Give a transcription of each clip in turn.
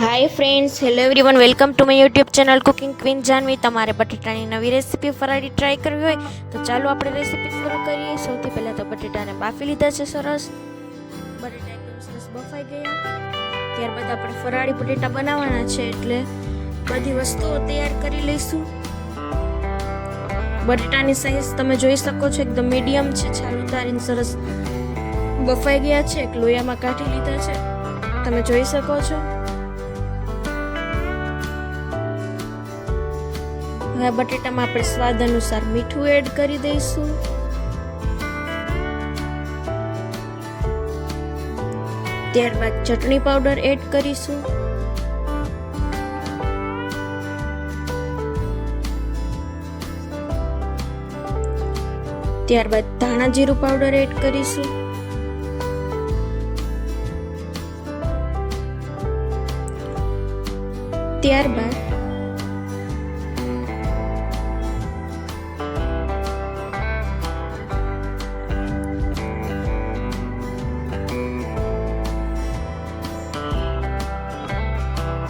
Hi friends hello everyone welcome to my YouTube channel cooking queen Janvi તમારે બટેટાની નવી recipe ફરાળી try કરવી હોય, તો ચાલો આપણે રેસીપી શરૂ કરીએ. સૌથી પહેલાં તો બટેટાને બાફી લીધા છે સરસ. બટેટા એકદમ સરસ બફાઈ ગયા. ત્યારબાદ આપણે ફરાળી બટેટા બનાવવાના છે, એટલે બધી વસ્તુઓ તૈયાર કરી લઈશું. બટેટાની સાઈઝ તમે જોઈ શકો છો, એકદમ મીડિયમ છે, છાલ ઉતારીને સરસ બફાઈ ગયા છે, એક લોયામાં કાઢી લીધા છે. તમે જોઈ શકો છો. હવે બટેટામાં આપણે સ્વાદ અનુસાર મીઠું એડ કરી દઈશું. ત્યારબાદ ચટણી પાવડર એડ કરીશું. ત્યારબાદ ધાણા જીરું પાવડર એડ કરીશું. ત્યારબાદ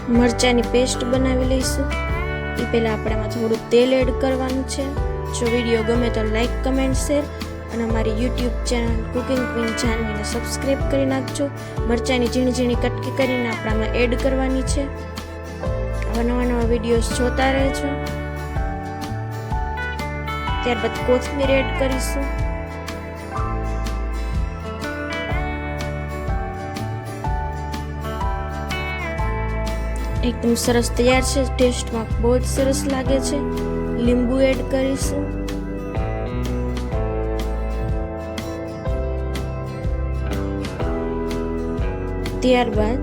મરચાંની પેસ્ટ બનાવી લઈશું. એ પહેલાં આપણે એમાં થોડું તેલ એડ કરવાનું છે. જો વીડિયો ગમે તો લાઈક, કમેન્ટ, શેર અને અમારી યુટ્યુબ ચેનલ કુકિંગ ક્વીન જાનવીને સબસ્ક્રાઈબ કરી નાખજો. મરચાંની ઝીણી ઝીણી કટકી કરીને આપણામાં એડ કરવાની છે. આવા નવા નવા વિડીયોઝ જોતા રહેજો. ત્યારબાદ કોથમીર એડ કરીશું. એકદમ સરસ તૈયાર છે. ટેસ્ટમાં બહુ જ સરસ લાગે છે. લીંબુ એડ કરીશું. ત્યારબાદ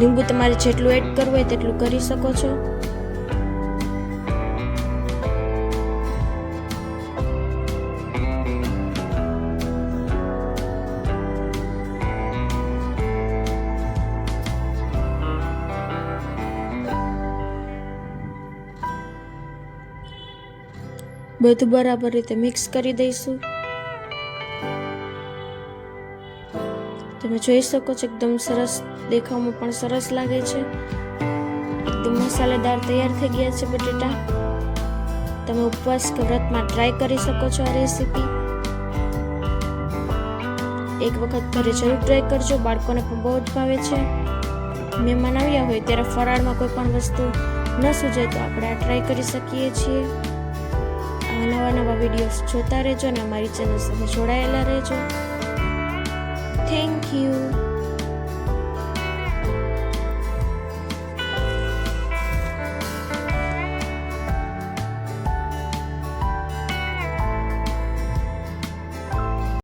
લીંબુ તમારે જેટલું એડ કરવું હોય તેટલું કરી શકો છો. બધું બરાબર રીતે મિક્સ કરી દઈશું. તમે જોઈ શકો છો, એકદમ સરસ દેખાવમાં પણ સરસ લાગે છે. એકદમ મસાલેદાર તૈયાર થઈ ગયા છે બટેટા. તમે ઉપવાસ કે વ્રતમાં ટ્રાય કરી શકો છો આ રેસીપી એક વખત ઘરે જરૂર ટ્રાય કરજો, બાળકોને પણ બહુ જ ભાવે છે. મહેમાન આવ્યા હોય ત્યારે ફરાળમાં કોઈ પણ વસ્તુ ન સૂજે તો આપણે આ ટ્રાય કરી શકીએ છીએ. નવા નવા વિડીયોઝ જોતા રહેજો અને અમારી ચેનલ સાથે જોડાયેલા રહેજો. Thank you